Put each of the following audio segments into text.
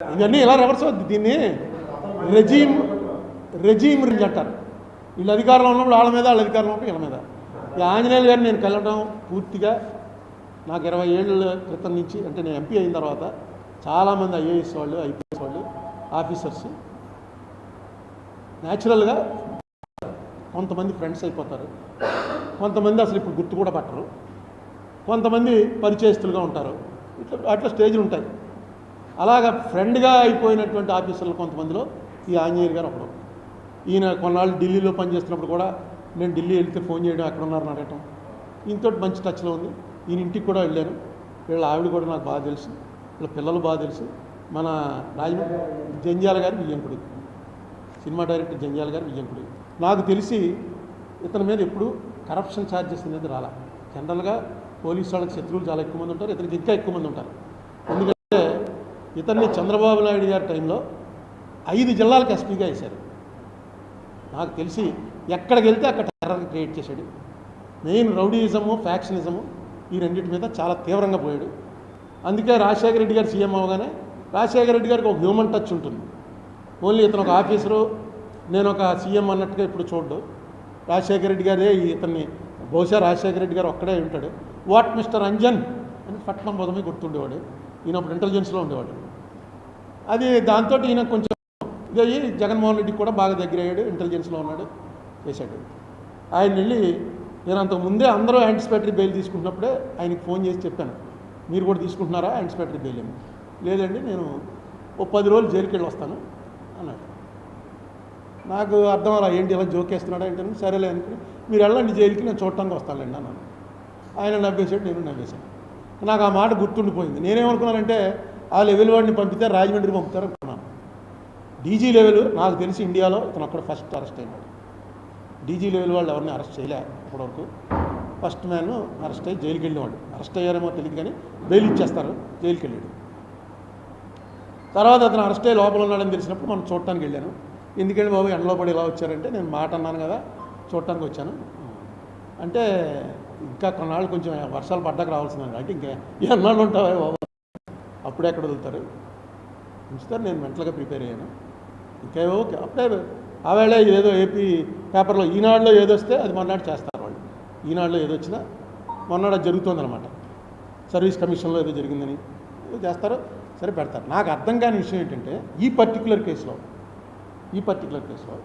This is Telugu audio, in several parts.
ఇవన్నీ ఎలా రివర్స్ అవుద్ది దీన్ని? రెజీమ్ రెజీమ్ రింజ్ అంటారు. వీళ్ళు అధికారంలో ఉన్నప్పుడు వాళ్ళ మీద వాళ్ళ అధికారంలో ఉన్నప్పుడు వీళ్ళ మీద. ఈ ఆంజనేయులు గారిని నేను కలవడం పూర్తిగా నాకు ఇరవై ఏళ్ళ క్రితం నుంచి అంటే నేను ఎంపీ అయిన తర్వాత చాలామంది ఐఏఎస్ వాళ్ళు ఐపీఎస్ వాళ్ళు ఆఫీసర్స్ న్యాచురల్గా కొంతమంది ఫ్రెండ్స్ అయిపోతారు. కొంతమంది అసలు ఇప్పుడు గుర్తు కూడా పట్టరు. కొంతమంది పరిచయస్తులుగా ఉంటారు. ఇట్లా అట్లా స్టేజ్లు ఉంటాయి. అలాగా ఫ్రెండ్గా అయిపోయినటువంటి ఆఫీసర్లు కొంతమందిలో ఈ ఆంజనేయులు గారు ఒకడు. ఈయన కొన్నాళ్ళు ఢిల్లీలో పనిచేస్తున్నప్పుడు కూడా నేను ఢిల్లీ వెళ్తే ఫోన్ చేయడం ఎక్కడ ఉన్నారని అడగటం. ఈయనతో మంచి టచ్లో ఉంది. ఈయన ఇంటికి కూడా వెళ్ళాను. వీళ్ళ ఆవిడ కూడా నాకు బాగా తెలుసు. వీళ్ళ పిల్లలు బాగా తెలుసు. మన రాజమండ్రి జంజాల గారి వియ్యంకుడు సినిమా డైరెక్టర్ జంజాల గారి వియ్యంకుడు నాకు తెలిసి ఇతని మీద ఎప్పుడు కరప్షన్ ఛార్జెస్ అనేది రాలా. జనరల్గా పోలీసు వాళ్ళకి శత్రువులు చాలా ఎక్కువ మంది ఉంటారు. ఇతనికి ఇంకా ఎక్కువ మంది ఉంటారు. ఎందుకంటే ఇతన్ని చంద్రబాబు నాయుడు గారి టైంలో ఐదు జిల్లాలకు ఎస్పీగా వేశారు. నాకు తెలిసి ఎక్కడికి వెళ్తే అక్కడ టెర్రర్ క్రియేట్ చేశాడు. మెయిన్ రౌడీయిజము ఫ్యాక్షనిజము ఈ రెండింటి మీద చాలా తీవ్రంగా పోయాడు. అందుకే రాజశేఖర రెడ్డి గారు సీఎం అవగానే రాజశేఖర రెడ్డి గారికి ఒక హ్యూమన్ టచ్ ఉంటుంది. ఓన్లీ ఇతను ఒక ఆఫీసరు నేను ఒక సీఎం అన్నట్టుగా ఇప్పుడు చూడ్డు. రాజశేఖర రెడ్డి గారే ఇతన్ని బహుశా రాజశేఖర రెడ్డి గారు ఒక్కడే ఉంటాడు. వాట్ మిస్టర్ అంజన్ అని పట్నం బోధమే గుర్తుండేవాడు. ఈయన అప్పుడు ఇంటెలిజెన్స్లో ఉండేవాడు. అది దాంతో ఈయన కొంచెం ఇదయ్యి జగన్మోహన్ రెడ్డికి కూడా బాగా దగ్గర అయ్యాడు ఇంటెలిజెన్స్లో ఉన్నాడు చేశాడు. ఆయన వెళ్ళి నేను అంతకు ముందే అందరూ యాంటిసిపేటరీ బెయిల్ తీసుకుంటున్నప్పుడే ఆయనకి ఫోన్ చేసి చెప్పాను. మీరు కూడా తీసుకుంటున్నారా? యాంటిసిపేటరీ బెయిల్ ఏమి. లేదండి నేను ఓ పది రోజులు జైలుకి వెళ్ళి వస్తాను అన్నాడు. నాకు అర్థం అలా ఏంటి ఇలా జోకేస్తున్నాడా ఏంటని సరేలే అనుకుని మీరు వెళ్ళండి జైలుకి నేను చూడటానికి వస్తానులేండి అన్నాను. ఆయన నవ్వేశాడు నేను నవ్వేశాను. నాకు ఆ మాట గుర్తుండిపోయింది. నేనేమనుకున్నానంటే ఆ లెవెల్ వాడిని పంపితే రాజమండ్రి పంపుతారు అనుకున్నాను. డీజీ లెవెల్ నాకు తెలిసి ఇండియాలో ఇతను అక్కడ ఫస్ట్ అరెస్ట్ అయినాడు. డీజీ లెవెల్ వాళ్ళు ఎవరిని అరెస్ట్ చేయలే ఇప్పటివరకు ఫస్ట్ మ్యాన్ అరెస్ట్ అయ్యి జైలుకి వెళ్ళేవాడు అరెస్ట్ అయ్యారేమో తెలియదు కానీ బెయిల్ ఇచ్చేస్తారు జైలుకి వెళ్ళాడు. తర్వాత అతను అరెస్ట్ అయ్యి లోపల ఉన్నాడని తెలిసినప్పుడు మనం చూడటానికి వెళ్ళాను. ఎందుకంటే బాబు ఎండలో పడి ఇలా వచ్చారంటే నేను మాట అన్నాను కదా చూడటానికి వచ్చాను. అంటే ఇంకా కొన్నాళ్ళు కొంచెం వర్షాలు పడ్డాక రావాల్సిందండి అంటే ఇంకా ఎన్నాళ్ళు ఉంటావా బాబు? అప్పుడే ఎక్కడ వదులుతారు ఉంచుతారు నేను మెంటల్గా ప్రిపేర్ అయ్యాను. ఇంకా ఓకే. అప్పుడే ఆవేళ ఏదో ఏపీ పేపర్లో ఈనాడులో ఏదో వస్తే అది మొన్నటి చేస్తారు వాళ్ళు. ఈనాడులో ఏదో వచ్చినా మొన్నటి జరుగుతుందనమాట సర్వీస్ కమిషన్లో ఏదో జరిగిందని ఏదో చేస్తారు సరే పెడతారు. నాకు అర్థం కాని విషయం ఏంటంటే ఈ పర్టికులర్ కేసులో ఈ పర్టికులర్ కేసులో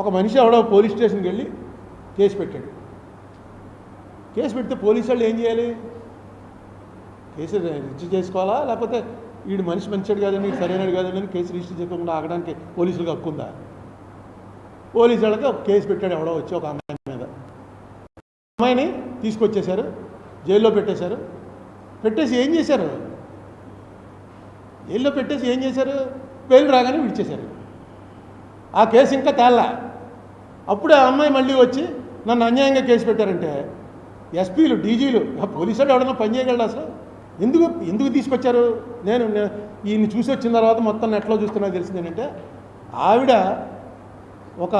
ఒక మనిషి ఎవడో పోలీస్ స్టేషన్కి వెళ్ళి కేసు పెట్టాడు. కేసు పెడితే పోలీసు వాళ్ళు ఏం చేయాలి? కేసు రిజిస్టర్ చేసుకోవాలా? లేకపోతే వీడు మనిషి మంచివాడు కాదని వీడు సరైనడు కాదని అని కేసు రిజిస్టర్ చేయకుండా ఆగడానికి పోలీసులకు హక్కుందా పోలీసు వాళ్ళకి ఒక కేసు పెట్టాడు ఎవడో వచ్చి ఒక అమ్మాయి మీద. అమ్మాయిని తీసుకొచ్చేశారు జైల్లో పెట్టేశారు. పెట్టేసి ఏం చేశారు? జైల్లో పెట్టేసి ఏం చేశారు? బెయిల్ రాగానే విడిచేశారు. ఆ కేసు ఇంకా తేల్లా అప్పుడే ఆ అమ్మాయి మళ్ళీ వచ్చి నన్ను అన్యాయంగా కేసు పెట్టారంటే ఎస్పీలు డీజీలు పోలీసు వాళ్ళు ఎవడన్నా పని చేయగలడు అసలు? ఎందుకు ఎందుకు తీసుకొచ్చారు? నేను ఈయన్ని చూసి వచ్చిన తర్వాత మొత్తం నెట్లో చూస్తున్నా తెలిసింది ఏంటంటే ఆవిడ ఒక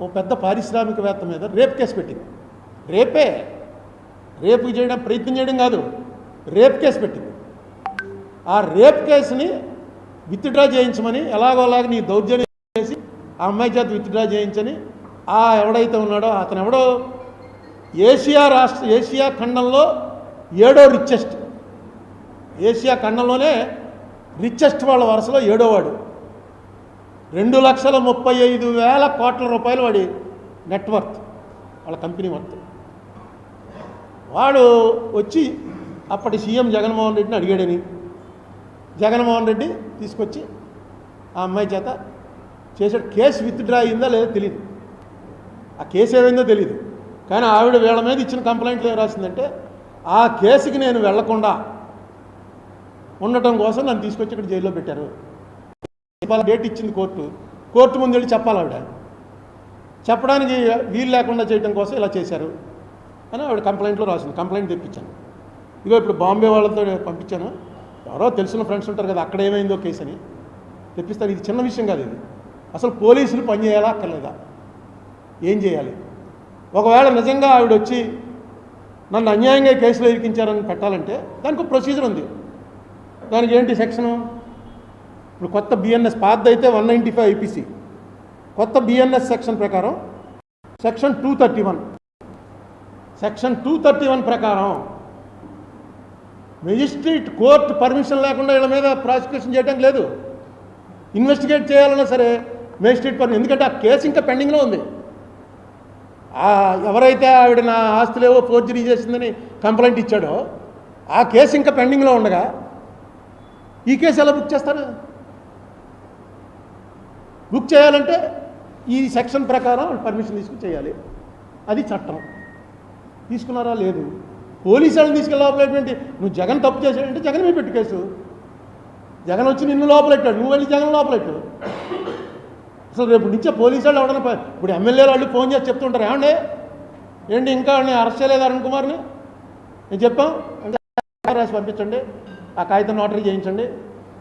ఒక పెద్ద పారిశ్రామికవేత్త మీద రేప్ కేసు పెట్టింది. రేపే రేపు చేయడం ప్రయత్నం చేయడం కాదు రేప్ కేసు పెట్టింది. ఆ రేప్ కేసుని విత్డ్రా చేయించమని ఎలాగోలాగ నీ దౌర్జన్యం చేసి ఆ అమ్మాయి చేత విత్డ్రా చేయించని ఆ ఎవడైతే ఉన్నాడో అతను ఎవడో ఏషియా రాష్ట్ర ఏషియా ఖండంలో ఏడో రిచెస్ట్ ఏషియా ఖండంలోనే రిచెస్ట్ వాళ్ళ వరుసలో ఏడోవాడు రెండు లక్షల ముప్పై ఐదు వేల కోట్ల రూపాయలు వాడి నెట్వర్త్ వాళ్ళ కంపెనీ వర్త్ వాడు వచ్చి అప్పటి సీఎం జగన్మోహన్ రెడ్డిని అడిగాడని. జగన్మోహన్ రెడ్డి తీసుకొచ్చి ఆ అమ్మాయి చేత చేసాడు కేసు విత్డ్రా అయిందా లేదో తెలియదు ఆ కేసు ఏమైందో తెలియదు కానీ ఆవిడ వీళ్ళ మీద ఇచ్చిన కంప్లైంట్లు ఏం రాసిందంటే ఆ కేసుకి నేను వెళ్ళకుండా ఉండటం కోసం నన్ను తీసుకొచ్చి ఇక్కడ జైల్లో పెట్టారు. ఇవాళ డేట్ ఇచ్చింది కోర్టు. కోర్టు ముందు వెళ్ళి చెప్పాలి ఆవిడ. చెప్పడానికి వీలు లేకుండా చేయడం కోసం ఇలా చేశారు అని ఆవిడ కంప్లైంట్లో రాసింది. కంప్లైంట్ తెప్పించాను. ఇదిగో ఇప్పుడు బాంబే వాళ్ళతో పంపించాను. ఎవరో తెలిసిన ఫ్రెండ్స్ ఉంటారు కదా అక్కడ ఏమైందో కేసు అని. తెప్పిస్తాను ఇది చిన్న విషయం కాదు ఇది. అసలు పోలీసులు పనిచేయాలా అక్కర్లేదా? ఏం చేయాలి? ఒకవేళ నిజంగా ఆవిడ వచ్చి నన్ను అన్యాయంగా కేసులో ఇరికించారని పెట్టాలంటే దానికి ఒక ప్రొసీజర్ ఉంది. దానికి ఏంటి సెక్షను? ఇప్పుడు కొత్త బిఎన్ఎస్ పాత అయితే వన్ నైంటీ ఫైవ్ ఐపీసీ కొత్త బిఎన్ఎస్ సెక్షన్ ప్రకారం section two thirty one section two thirty one ప్రకారం మెజిస్ట్రేట్ కోర్టు పర్మిషన్ లేకుండా వీళ్ళ మీద ప్రాసిక్యూషన్ చేయడానికి లేదు. ఇన్వెస్టిగేట్ చేయాలన్నా సరే మేజిస్ట్రేట్ పర్మిషన్ ఎందుకంటే ఆ కేసు ఇంకా పెండింగ్లో ఉంది. ఎవరైతే ఆవిడ నా ఆస్తులేవో ఫోర్జరీ చేసిందని కంప్లైంట్ ఇచ్చాడో ఆ కేసు ఇంకా పెండింగ్లో ఉండగా ఈ కేసు ఎలా బుక్ చేస్తారు? బుక్ చేయాలంటే ఈ సెక్షన్ ప్రకారం పర్మిషన్ తీసుకుని చేయాలి. అది చట్టం. తీసుకున్నారా లేదు? పోలీసు వాళ్ళని తీసుకెళ్ళి లోపలేటువంటి నువ్వు జగన్ తప్పు చేశాడంటే జగన్ మీద పెట్టు కేసు. జగన్ వచ్చి నిన్ను లోపలెట్టాడు నువ్వు వెళ్ళి జగన్ లోపలెట్టు అసలు రేపు నుంచే పోలీసు వాళ్ళు ఎవడన్నా ఇప్పుడు ఎమ్మెల్యే వాళ్ళు ఫోన్ చేసి చెప్తుంటారు ఏమండి? ఏంటి ఇంకా నేను అరెస్ట్ చేయలేదు అరుణ్ కుమార్ని? నేను చెప్పాం. అంటే రాసి పంపించండి. ఆ కాగితం నోటరీ చేయించండి.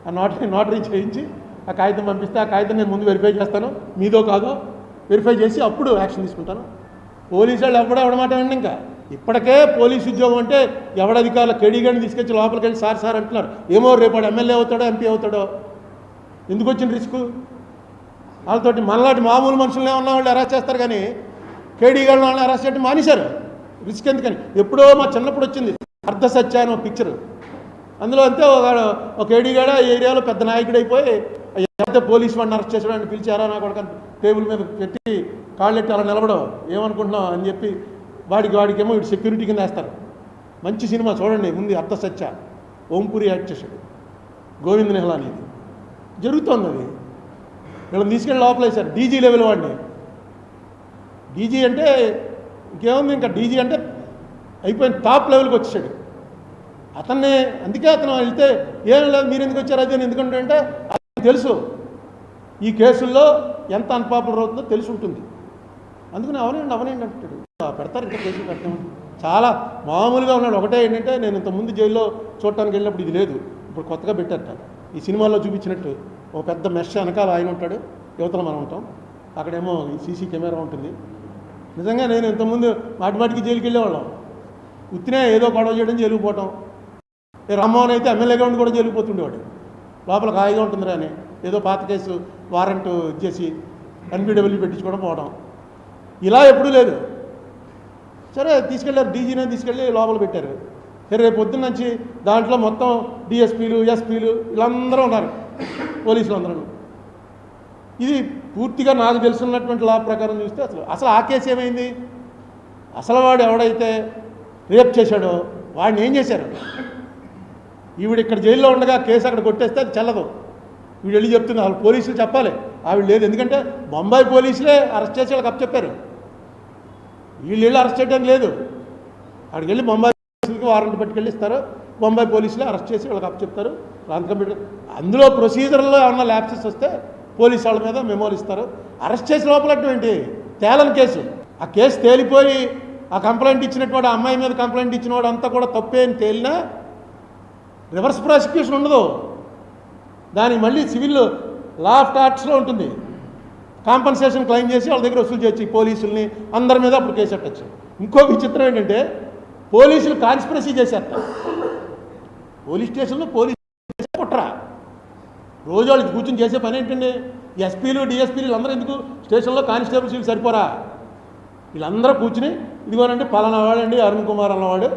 ఆ నోటరీ నోటరీ చేయించి ఆ కాగితం పంపిస్తే ఆ కాగితం నేను ముందు వెరిఫై చేస్తాను. మీదో కాదో వెరిఫై చేసి అప్పుడు యాక్షన్ తీసుకుంటాను. పోలీసు వాళ్ళు ఎవడో ఎవడమాట అండి ఇంకా. ఇప్పటికే పోలీస్ ఉద్యోగం అంటే ఎవడ అధికారులు కెడిగాని తీసుకొచ్చి లోపలికి వెళ్ళి సార్ సార్ అంటున్నారు. ఏమో రేపాడు ఎమ్మెల్యే అవుతాడో ఎంపీ అవుతాడో. ఎందుకు వచ్చిన రిస్క్ వాళ్ళతోటి మనలాంటి మామూలు మనుషులనే ఉన్న వాళ్ళు అరెస్ట్ చేస్తారు కానీ కేడీగాళ్ళు వాళ్ళని అరెస్ట్ చేయడం మానేశారు. రిస్క్ ఎందుకని? ఎప్పుడో మా చిన్నప్పుడు వచ్చింది. అర్ధ సత్య పిక్చర్ అందులో అంతే ఒక ఒక ఏడీగాడ ఈ ఏరియాలో పెద్ద నాయకుడు అయిపోయి ఎవరైతే పోలీస్ వాడిని అరెస్ట్ చేసాడు అని పిలిచారా నా కొడుకు టేబుల్ మీద పెట్టి కాళ్ళెట్టి అలా నిలబడం ఏమనుకుంటున్నావు? అని చెప్పి వాడికి వాడికేమో వీడు సెక్యూరిటీ కింద వేస్తారు. మంచి సినిమా చూడండి ముందు అర్ధ సత్య ఓంపురి యాక్ట్ చేశాడు. గోవింద్ నిహలాని అనేది. జరుగుతోంది అది వీళ్ళని తీసుకెళ్ళి లోపలేశారు. డీజీ లెవెల్ వాడిని. డీజీ అంటే ఇంకేముంది ఇంకా డీజీ అంటే అయిపోయిన టాప్ లెవెల్కి వచ్చేసాడు. అతన్ని అందుకే అతను వెళ్తే ఏం లేదు మీరు ఎందుకు వచ్చారు అది అని ఎందుకంటే అంటే తెలుసు. ఈ కేసుల్లో ఎంత అన్పాపులర్ అవుతుందో తెలిసి ఉంటుంది. అందుకని అవనండి అవనండి అంటాడు. పెడతారు ఇంకా కేసులు పెట్టామని చాలా మామూలుగా ఉన్నాడు. ఒకటే ఏంటంటే నేను ఇంతకుముందు జైల్లో చూడటానికి వెళ్ళినప్పుడు ఇది లేదు. ఇప్పుడు కొత్తగా పెట్టారట. ఈ సినిమాలో చూపించినట్టు ఒక పెద్ద మెష్ వెనకాల ఆయన ఉంటాడు. యువతలో మనం ఉంటాం. అక్కడేమో ఈ సీసీ కెమెరా ఉంటుంది. నిజంగా నేను ఇంతకుముందు మాటి మాటికి జైలుకి వెళ్ళేవాళ్ళం. ఉత్తినే ఏదో గొడవ చేయడం జైలుకు పోవటం. రామ్మోహన్ అయితే ఎమ్మెల్యేగా ఉండి కూడా జైలుకు లోపల హాయిగా ఉంటుందిరా అని. ఏదో పాత కేసు వారెంట్ ఇచ్చేసి ఎన్బిడబ్ల్యూ పెట్టించుకోవడం పోవడం. ఇలా ఎప్పుడూ లేదు. సరే తీసుకెళ్ళారు డీజీనే తీసుకెళ్ళి లోపల పెట్టారు. రేపు పొద్దున్న నుంచి దాంట్లో మొత్తం డిఎస్పీలు ఎస్పీలు వీళ్ళందరూ ఉన్నారు. పోలీసులు అందరూ ఇది పూర్తిగా నాకు తెలుసున్నటువంటి లా ప్రకారం చూస్తే అసలు అసలు ఆ కేసు ఏమైంది? అసలు వాడు ఎవడైతే రేప్ చేశాడో వాడిని ఏం చేశారు? ఈవిడ ఇక్కడ జైల్లో ఉండగా కేసు అక్కడ కొట్టేస్తే అది చల్లదు. వీడు వెళ్ళి చెప్తుంది వాళ్ళు పోలీసులు చెప్పాలి. ఆవిడ లేదు. ఎందుకంటే బొంబాయి పోలీసులే అరెస్ట్ చేసి వాళ్ళకి చెప్పారు. వీళ్ళు వెళ్ళి అరెస్ట్ చేయడానికి లేదు. అక్కడికి వెళ్ళి బొంబాయి పోలీసులకి వారెంట్ పట్టుకెళ్ళి ఇస్తారు. బొంబాయి పోలీసులే అరెస్ట్ చేసి వాళ్ళకి చెప్తారు. రాంత్ కంప్యూటర్ అందులో ప్రొసీజర్లో ఏమన్నా ల్యాప్సెస్ వస్తే పోలీసు వాళ్ళ మీద మెమోలు ఇస్తారు. అరెస్ట్ చేసి లోపలటువంటి తేలని కేసు. ఆ కేసు తేలిపోయి ఆ కంప్లైంట్ ఇచ్చినటువంటి అమ్మాయి మీద కంప్లైంట్ ఇచ్చినవాడు అంతా కూడా తప్పే అని తేలినా రివర్స్ ప్రాసిక్యూషన్ ఉండదు. దానికి మళ్ళీ సివిల్ లా ఆఫ్ టాక్స్లో ఉంటుంది. కాంపన్సేషన్ క్లెయిమ్ చేసి వాళ్ళ దగ్గర వసూలు చేయొచ్చు పోలీసుల్ని అందరి మీద అప్పుడు కేసు పెట్టచ్చు. ఇంకో విచిత్రం ఏంటంటే పోలీసులు కాన్స్పిరసీ చేసేట పోలీస్ స్టేషన్లో పోలీసు కుట్రా రోజు వాళ్ళకి కూర్చొని చేసే పని ఏంటండి? ఎస్పీలు డిఎస్పీలు అందరూ ఎందుకు స్టేషన్లో కానిస్టేబుల్స్ వీళ్ళు సరిపోరా? వీళ్ళందరూ కూర్చుని ఇదిగోనండి పలానా వాడండి అరుణ్ కుమార్ అన్నవాడు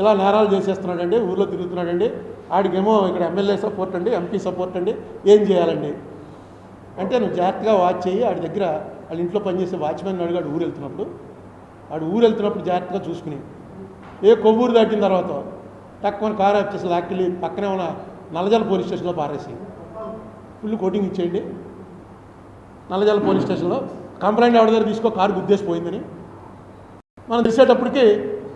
ఇలా నేరాలు చేసేస్తున్నాడండి ఊర్లో తిరుగుతున్నాడండి. ఆడికేమో ఇక్కడ ఎమ్మెల్యే సపోర్ట్ అండి ఎంపీ సపోర్ట్ అండి ఏం చేయాలండి? అంటే నువ్వు జాగ్రత్తగా వాచ్ చేయి ఆడి దగ్గర వాళ్ళ ఇంట్లో పనిచేసే వాచ్మెన్ అడిగాడు ఊరు వెళ్తున్నప్పుడు. ఆడు ఊరు వెళ్తున్నప్పుడు జాగ్రత్తగా చూసుకుని. ఏ కొవ్వూరు దాటిన తర్వాత తక్కువ కారు వచ్చేసి లాక్కెళ్ళి పక్కనే ఉన్న నల్లజల పోలీస్ స్టేషన్లో పారేసి ఫుల్ కోటింగ్ ఇచ్చేయండి. నల్లజల పోలీస్ స్టేషన్లో కంప్లైంట్ ఎవరి దగ్గర తీసుకో కారు గుద్దేసి పోయిందని. మనం తీసేటప్పటికి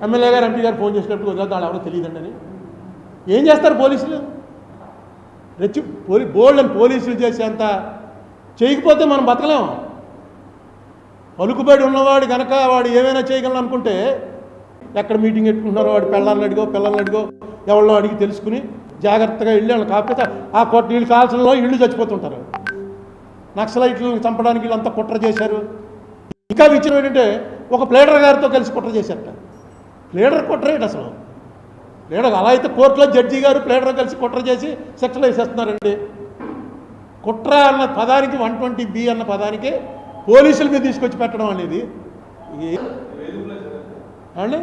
ఎమ్మెల్యే గారు ఎంపీ గారు ఫోన్ చేసేటప్పుడు వదిలేదు వాళ్ళు ఎవరో తెలియదండి అని ఏం చేస్తారు పోలీసులు? రెచ్చి పోలీ బోల్డ్ అని పోలీసులు చేసేంత చేయకపోతే మనం బతకలేము పలుకుబడి ఉన్నవాడు కనుక వాడు ఏమైనా చేయగలను అనుకుంటే ఎక్కడ మీటింగ్ పెట్టుకుంటున్నారో వాడు పిల్లల్ని అడిగో పిల్లల్ని అడిగో ఎవరినో అడిగి తెలుసుకుని జాగ్రత్తగా వెళ్ళి వాళ్ళు కాకపోతే ఆ కొట్ట వీళ్ళు కాల్చడంలో ఇళ్ళు చచ్చిపోతుంటారు. నక్సలైట్లను చంపడానికి వీళ్ళంతా కుట్ర చేశారు. ఇంకా విచిత్రం ఏంటంటే ఒక ప్లేడర్ గారితో కలిసి కుట్ర చేశారట. ప్లేడర్ కుట్ర ఏంటి అసలు? ప్లేడర్ అలా అయితే కోర్టులో జడ్జి గారు ప్లేడర్ కలిసి కుట్ర చేసి శిక్షలు వేసేస్తున్నారండి. కుట్ర అన్న పదానికి వన్ ట్వంటీ బి అన్న పదానికి పోలీసుల మీద తీసుకొచ్చి పెట్టడం అనేది అండి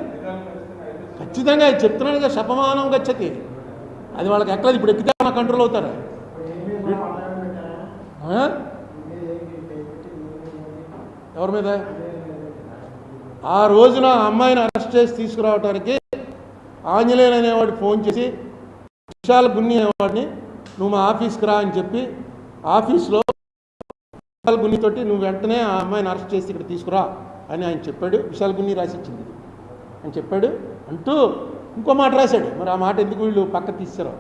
ఖచ్చితంగా చెప్తున్నాను కదా శపమానం గచ్చతి అది వాళ్ళకి ఎక్కలేదు ఇప్పుడు ఎక్కితే మన కంట్రోల్ అవుతారు? ఎవరి మీద? ఆ రోజున ఆ అమ్మాయిని అరెస్ట్ చేసి తీసుకురావడానికి ఆంజనేయులు అనేవాడు ఫోన్ చేసి విశాల గున్ని అనేవాడిని నువ్వు మా ఆఫీస్కి రా అని చెప్పి ఆఫీస్లో విశాల్ గున్నితోటి నువ్వు వెంటనే ఆ అమ్మాయిని అరెస్ట్ చేసి ఇక్కడ తీసుకురా అని ఆయన చెప్పాడు. విశాల్ గున్ని రాసి ఇచ్చింది అని చెప్పాడు అంటూ ఇంకో మాట రాశాడు. మరి ఆ మాట ఎందుకు వీళ్ళు పక్క తీసారు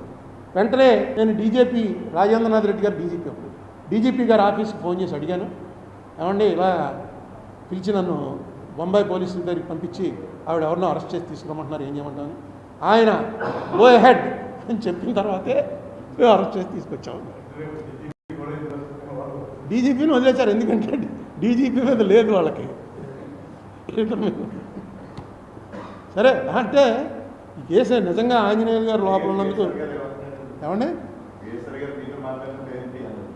వెంటనే నేను డీజేపీ రాజేంద్రనాథ్ రెడ్డి గారు డీజీపీ అప్పుడు. డీజీపీ గారు ఆఫీస్కి ఫోన్ చేసి అడిగాను ఏమండి ఇలా పిలిచి నన్ను బొంబాయి పోలీసుల దగ్గరికి పంపించి ఆవిడ ఎవరినో అరెస్ట్ చేసి తీసుకురమ్మంటున్నారు ఏం చేయమంటాను ఆయన గో హెడ్ అని చెప్పిన తర్వాతే మేము అరెస్ట్ చేసి తీసుకొచ్చాము డీజీపీని వదిలేశారు ఎందుకంటే డీజీపీ మీద లేదు వాళ్ళకి. సరే అంటే కేసు నిజంగా ఆంజనేయులు గారు లోపల ఉన్నందుకు ఏమండి?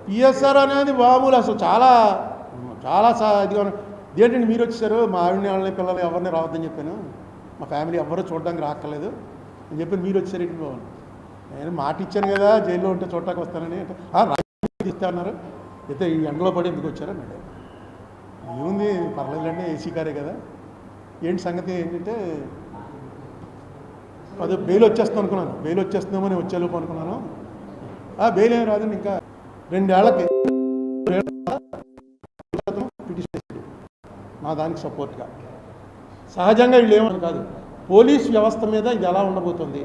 పిఎస్ఆర్ అనేది మామూలు అసలు చాలా చాలా ఇదిగా ఏంటండి మీరు వచ్చేసారు మా ఆవిడని వాళ్ళని పిల్లలు ఎవరిని రావద్దని చెప్పాను. మా ఫ్యామిలీ ఎవరు చూడడానికి రాక్కర్లేదు. అని చెప్పి మీరు వచ్చారు ఇంటి బాబు నేను మాట ఇచ్చాను కదా జైల్లో ఉంటే చూడటానికి వస్తానని. అంటే ఇస్తా అన్నారు. అయితే ఈ ఎండలో పడి ఎందుకు వచ్చారన్నాడు ఏముంది పర్లేదులేండి ఏసీ కారే కదా. ఏంటి సంగతి ఏంటంటే అదే బెయిల్ వచ్చేస్తాం అనుకున్నాను. బెయిల్ వచ్చేస్తుందేమో నేను వచ్చేలోపు అనుకున్నాను. ఆ బెయిల్ ఏం రాదండి ఇంకా రెండేళ్ళకి మా దానికి సపోర్ట్గా సహజంగా వీళ్ళు ఏమని కాదు. పోలీస్ వ్యవస్థ మీద ఇది ఎలా ఉండబోతుంది?